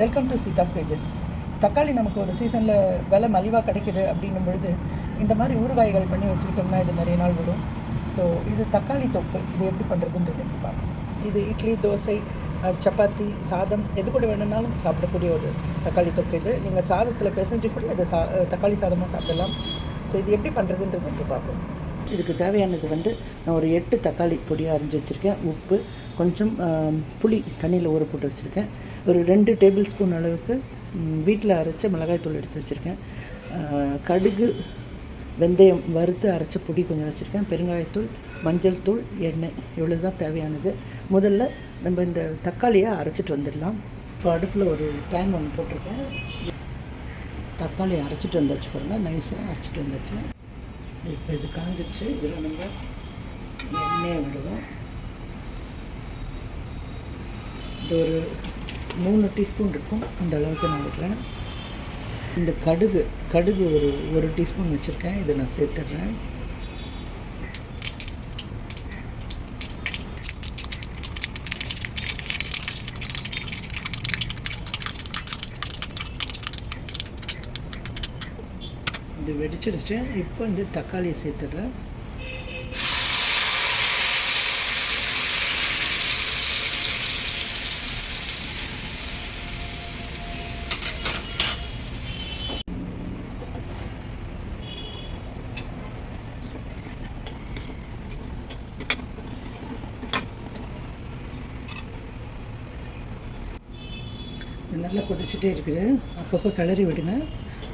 Welcome to Seetha's pages தக்காளி நமக்கு ஒரு சீசனில் விலை மலிவாக கிடைக்கிது அப்படின்னும் பொழுது இந்த மாதிரி ஊறுகாய்கள் பண்ணி வச்சுக்கிட்டோம்னா இது நிறைய நாள் விடும் ஸோ இது தக்காளி தொக்கு. இது எப்படி பண்ணுறதுன்றது எப்படி பார்ப்போம். இது இட்லி தோசை சப்பாத்தி சாதம் எது கூட வேணும்னாலும் சாப்பிடக்கூடிய ஒரு தக்காளி தொக்கு இது. நீங்கள் சாதத்தில் பிசைஞ்சு கூட இது சா தக்காளி சாதமாக சாப்பிடலாம். ஸோ இது எப்படி பண்ணுறதுன்றது எப்படி பார்ப்போம். இதுக்கு தேவையானது வந்து நான் ஒரு எட்டு தக்காளி பொடியாக அரைஞ்சி வச்சுருக்கேன். உப்பு கொஞ்சம் புளி தண்ணியில் ஊற போட்டு வச்சுருக்கேன். ஒரு ரெண்டு டேபிள் ஸ்பூன் அளவுக்கு வீட்டில் அரைச்ச மிளகாய்த்தூள் எடுத்து வச்சுருக்கேன். கடுகு வெந்தயம் வறுத்து அரைச்ச பொடி கொஞ்சம் வச்சுருக்கேன். பெருங்காயத்தூள் மஞ்சள் தூள் எண்ணெய் இவ்வளோ தான் தேவையானது. முதல்ல நம்ம இந்த தக்காளியை அரைச்சிட்டு வந்துடலாம். இப்போ அடுப்பில் ஒரு பேன் ஒன்று போட்டிருக்கேன். தக்காளி அரைச்சிட்டு வந்தாச்சு பாருங்கள் நைஸாக அரைச்சிட்டு வந்தாச்சு. இப்போ இது காஞ்சிருச்சு. இதில் நம்ம எண்ணெயை விடுவோம். இது ஒரு மூணு டீஸ்பூன் இருக்கும். அந்த அளவுக்கு நான் விடுறேன். இந்த கடுகு கடுகு ஒரு ஒரு டீஸ்பூன் வச்சுருக்கேன். இதை நான் சேர்த்துடுறேன். இது வெடிச்சிடுச்சு. இப்போ இந்த தக்காளியை சேர்த்துடுறேன். நல்லா கொதிச்சுட்டே இருக்குது. அப்பப்போ கிளறி விடுங்க.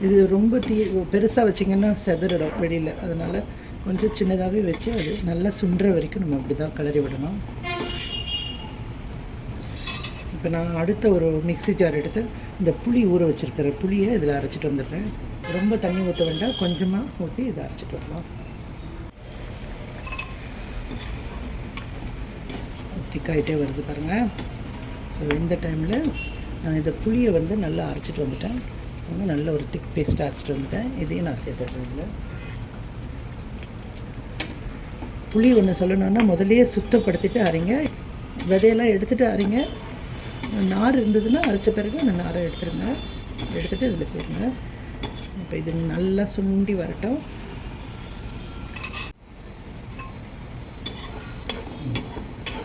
இது ரொம்ப தீ பெருசாக வச்சிங்கன்னா செதறிடும் வெளியில். அதனால் கொஞ்சம் சின்னதாகவே வச்சு அது நல்லா சுண்டுற வரைக்கும் நம்ம அப்படி தான் கிளறி விடணும். இப்போ நான் அடுத்த ஒரு மிக்ஸி ஜார் எடுத்து இந்த புளி ஊற வச்சுருக்கிற புளியை இதில் அரைச்சிட்டு வந்துடுறேன். ரொம்ப தண்ணி ஊற்ற வேண்டாம் கொஞ்சமாக ஊற்றி இதை அரைச்சிட்டு வரலாம் திக்காயிட்டே வருது பாருங்கள் ஸோ இந்த டைமில் நான் இந்த புளியை வந்து நல்லா அரைச்சிட்டு வந்துட்டேன். நல்ல ஒரு திக் பேஸ்ட் அரைச்சிட்டு வந்துட்டேன். இதையும் நான் சேர்த்துட்றேன் புளி ஒன்று சொல்லணுன்னா முதல்லயே சுத்தப்படுத்திட்டு அரைங்க. விதையெல்லாம் எடுத்துகிட்டு அரைங்க. நார் இருந்ததுன்னா அரைச்ச பிறகு அந்த நாரை எடுத்துருங்க. எடுத்துகிட்டு இதில் சேருங்க. இப்போ இது நல்லா சுண்டி வரட்டும்.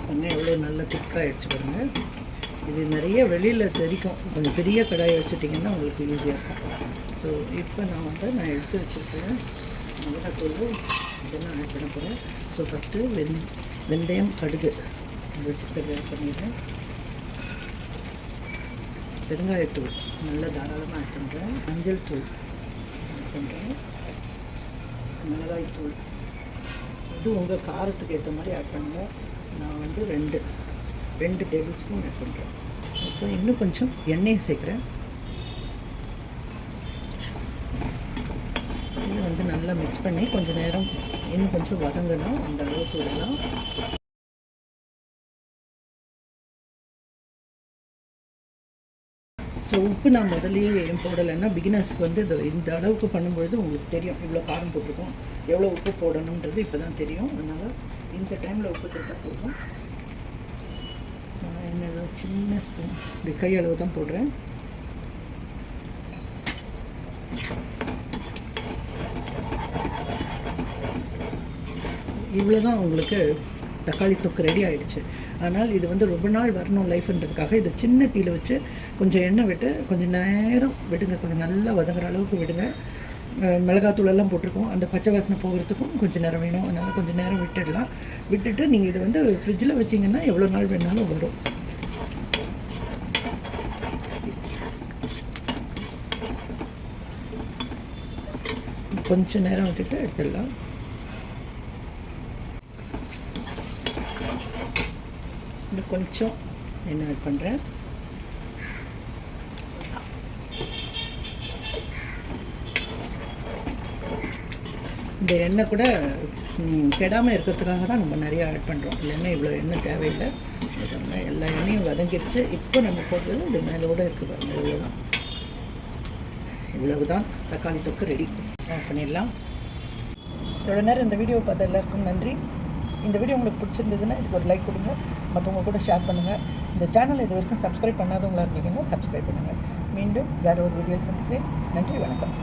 பண்ணி எவ்வளோ நல்லா திக்காகிடுச்சு பாருங்கள் இது நிறைய வெளியில் தெரிக்கும். கொஞ்சம் பெரிய கடாயை வச்சுட்டிங்கன்னா உங்களுக்கு ஈஸியாக இருக்கும். ஸோ இப்போ நான் வந்து நான் எடுத்து வச்சுருக்கேன் மிளகாத்தூள் இதெல்லாம் ஆட் பண்ண போகிறேன் ஸோ ஃபஸ்ட்டு வெந் வெந்தயம் கடுகு. வச்சுக்கிறது ஆட் பண்ணிடுறேன். பெருங்காயத்தூள் நல்லா தாராளமாக ஆட் பண்ணுறேன் மஞ்சள் தூள் ஆட் பண்ணுறேன் மிளகாய் தூள் இது உங்கள் காரத்துக்கு ஏற்ற மாதிரி ஆட் பண்ணுங்கள் நான் வந்து ரெண்டு. ரெண்டு டேபிள் ஸ்பூன் ஆட் பண்ணுறேன் அப்புறம் இன்னும் கொஞ்சம் எண்ணெயை சேர்க்குறேன். இது வந்து நல்லா மிக்ஸ் பண்ணி கொஞ்சம் நேரம் இன்னும் கொஞ்சம் வதங்கணும். அந்த அளவுக்கு விடலாம். ஸோ உப்பு நான் முதல்லயே போடலைன்னா பிகினர்ஸ்க்கு வந்து இது இந்த அளவுக்கு பண்ணும்பொழுது உங்களுக்கு தெரியும். இவ்வளோ காரம் போட்டிருக்கோம். எவ்வளோ உப்பு போடணுன்றது இப்போ தான் தெரியும். அதனால் இந்த டைமில் உப்பு சேர்த்தா போதும். நான் சின்ன ஸ்பூன் இந்த கை அளவு தான் போடுறேன். இவ்வளோ தான் உங்களுக்கு தக்காளி தொக்கு ரெடி ஆகிடுச்சு ஆனால் இது வந்து ரொம்ப நாள் வரணும் லைஃப்ன்றதுக்காக இதை சின்ன தீயில் வச்சு கொஞ்சம் எண்ணெய் விட்டு கொஞ்சம் நேரம் விடுங்க. கொஞ்சம் நல்லா வதங்குற அளவுக்கு விடுங்க. மிளகாத்தூளெல்லாம் போட்டிருக்கோம். அந்த பச்சை வாசனை போகிறதுக்கும் கொஞ்சம் நேரம் வேணும். அதனால் கொஞ்சம் நேரம் விட்டுடலாம். விட்டுட்டு நீங்கள் இதை வந்து ஃப்ரிட்ஜில் வச்சிங்கன்னா எவ்வளோ நாள் வேணாலும் வரும். கொஞ்சம் நேரம் விட்டுட்டு எடுத்துடலாம். இன்னும் கொஞ்சம் என்ன ஆட் பண்ணுறேன் இந்த எண்ணெய் கூட கெடாமல் இருக்கிறதுக்காக தான் நம்ம நிறைய ஆட் பண்ணுறோம் இல்லைன்னா இவ்வளோ எண்ணெய் தேவையில்லை. எல்லா எண்ணெயும் வதங்கிடுச்சு இப்போ நம்ம போட்டது இது மேலோடு இருக்குது பாருங்கள் இவ்வளோதான் இவ்வளவு தான் தக்காளி தொக்கு ரெடி ஆட் பண்ணிடலாம். இவ்வளோ நேரம் இந்த வீடியோ பார்த்த எல்லாருக்கும் நன்றி. இந்த வீடியோ உங்களுக்கு பிடிச்சிருந்ததுன்னா இதுக்கு ஒரு லைக் கொடுங்க. மற்றவங்க கூட ஷேர் பண்ணுங்கள் இந்த சேனல் இது வரைக்கும் சப்ஸ்கிரைப் பண்ணாதவங்களா இருந்தீங்கன்னா சப்ஸ்கிரைப் பண்ணுங்கள் மீண்டும் வேறு ஒரு வீடியோவில் சந்திக்கிறேன். நன்றி வணக்கம்.